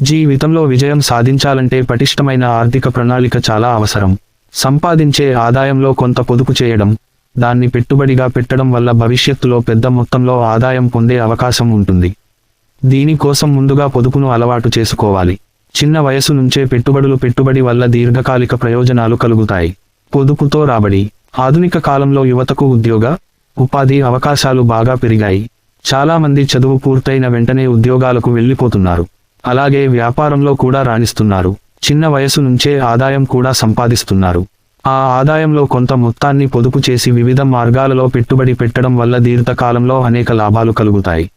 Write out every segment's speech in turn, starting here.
జీవితంలో విజయం సాధించాలంటే పటిష్టమైన ఆర్థిక ప్రణాళిక చాలా అవసరం. సంపాదించే ఆదాయంలో కొంత పొదుపు చేయడం దాన్ని పెట్టుబడిగా పెట్టడం వల్ల భవిష్యత్తులో పెద్ద మొత్తంలో ఆదాయం పొందే అవకాశం ఉంటుంది. దీనికోసం ముందుగా పొదుపును అలవాటు చేసుకోవాలి. చిన్న వయసు నుంచే పెట్టుబడులు పెట్టుబడి వల్ల దీర్ఘకాలిక ప్రయోజనాలు కలుగుతాయి. పొదుపుతో రాబడి ఆధునిక కాలంలో యువతకు ఉద్యోగ ఉపాధి అవకాశాలు బాగా పెరిగాయి. చాలా మంది చదువు పూర్తయిన వెంటనే ఉద్యోగాలకు వెళ్ళిపోతున్నారు. అలాగే వ్యాపారంలో కూడా రాణిస్తున్నారు. చిన్న వయసు నుంచే ఆదాయం కూడా సంపాదిస్తున్నారు. ఆ ఆదాయంలో కొంత మొత్తాన్ని పొదుపు చేసి వివిధ మార్గాలలో పెట్టుబడి పెట్టడం వల్ల దీర్ఘకాలంలో అనేక లాభాలు కలుగుతాయి.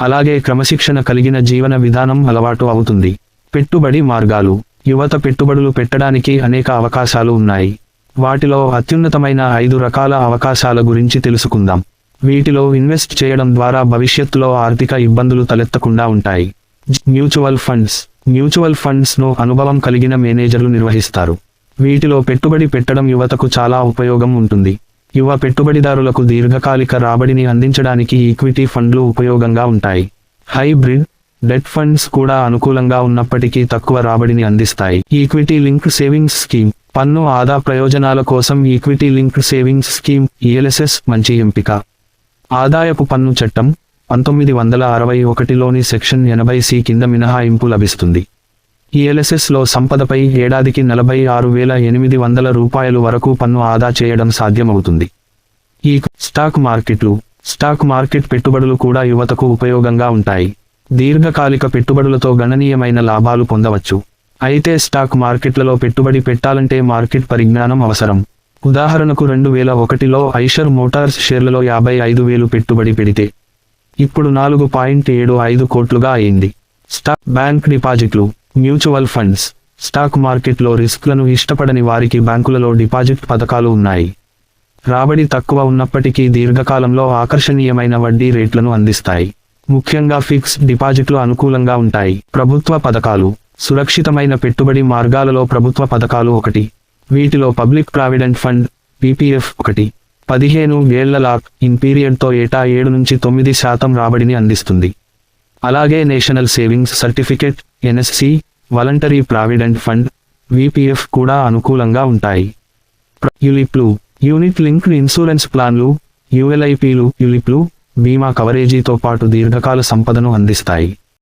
అలాగే క్రమశిక్షణ కలిగిన జీవన విధానం అలవాటు అవుతుంది. పెట్టుబడి మార్గాలు యువత పెట్టుబడులు పెట్టడానికి అనేక అవకాశాలు ఉన్నాయి. వాటిలో అత్యున్నతమైన ఐదు రకాల అవకాశాల గురించి తెలుసుకుందాం. వీటిలో ఇన్వెస్ట్ చేయడం ద్వారా భవిష్యత్తులో ఆర్థిక ఇబ్బందులు తలెత్తకుండా ఉంటాయి. Mutual funds. మ్యూచువల్ ఫండ్స్ను అనుభవం కలిగిన మేనేజర్లు నిర్వహిస్తారు. వీటిలో పెట్టుబడి పెట్టడం యువతకు చాలా ఉపయోగం ఉంటుంది. యువ పెట్టుబడిదారులకు దీర్ఘకాలిక రాబడిని అందించడానికి ఈక్విటీ ఫండ్లు ఉపయోగంగా ఉంటాయి. హైబ్రిడ్ డెట్ ఫండ్స్ కూడా అనుకూలంగా ఉన్నప్పటికీ తక్కువ రాబడిని అందిస్తాయి. Equity linked savings scheme. పన్ను ఆదా ప్రయోజనాల కోసం equity linked savings scheme ELSS మంచి ఎంపిక. ఆదాయపు పన్ను చట్టం. పంతొమ్మిది వందల అరవై ఒకటిలోని సెక్షన్ ఎనభై సి కింద మినహాయింపు లభిస్తుంది. ఈఎల్ఎస్ఎస్లో సంపదపై ఏడాదికి నలభై ఆరు వేల ఎనిమిది వందల రూపాయలు వరకు పన్ను ఆదా చేయడం సాధ్యమవుతుంది. ఈ స్టాక్ మార్కెట్లు స్టాక్ మార్కెట్ పెట్టుబడులు కూడా యువతకు ఉపయోగంగా ఉంటాయి. దీర్ఘకాలిక పెట్టుబడులతో గణనీయమైన లాభాలు పొందవచ్చు. అయితే స్టాక్ మార్కెట్లలో పెట్టుబడి పెట్టాలంటే మార్కెట్ పరిజ్ఞానం అవసరం. ఉదాహరణకు రెండు వేల ఒకటిలో ఐషర్ మోటార్స్ షేర్లలో యాభై ఐదు వేలు పెట్టుబడి పెడితే ఇప్పుడు నాలుగు పాయింట్ ఏడు ఐదు కోట్లుగా అయింది. స్టాక్ బ్యాంక్ డిపాజిట్లు మ్యూచువల్ ఫండ్స్ స్టాక్ మార్కెట్లో రిస్క్లను ఇష్టపడని వారికి బ్యాంకులలో డిపాజిట్ పథకాలు ఉన్నాయి. రాబడి తక్కువ ఉన్నప్పటికీ దీర్ఘకాలంలో ఆకర్షణీయమైన వడ్డీ రేట్లను అందిస్తాయి. ముఖ్యంగా ఫిక్స్ డిపాజిట్లు అనుకూలంగా ఉంటాయి. ప్రభుత్వ పథకాలు సురక్షితమైన పెట్టుబడి మార్గాలలో ప్రభుత్వ పథకాలు ఒకటి. వీటిలో పబ్లిక్ ప్రావిడెంట్ ఫండ్ పీపీఎఫ్ ఒకటి. పదిహేను ఏళ్ళ లాక్ ఇన్ పీరియడ్తో ఏటా ఏడు నుంచి తొమ్మిది శాతం రాబడిని అందిస్తుంది. అలాగే national savings certificate NSC voluntary provident fund VPF కూడా అనుకూలంగా ఉంటాయి. యులిప్లు యూనిట్ లింక్డ్ ఇన్సూరెన్స్ ప్లాన్లు యుఎల్ఐపీలు యులిప్లు బీమా కవరేజీతో పాటు దీర్ఘకాల సంపదను అందిస్తాయి.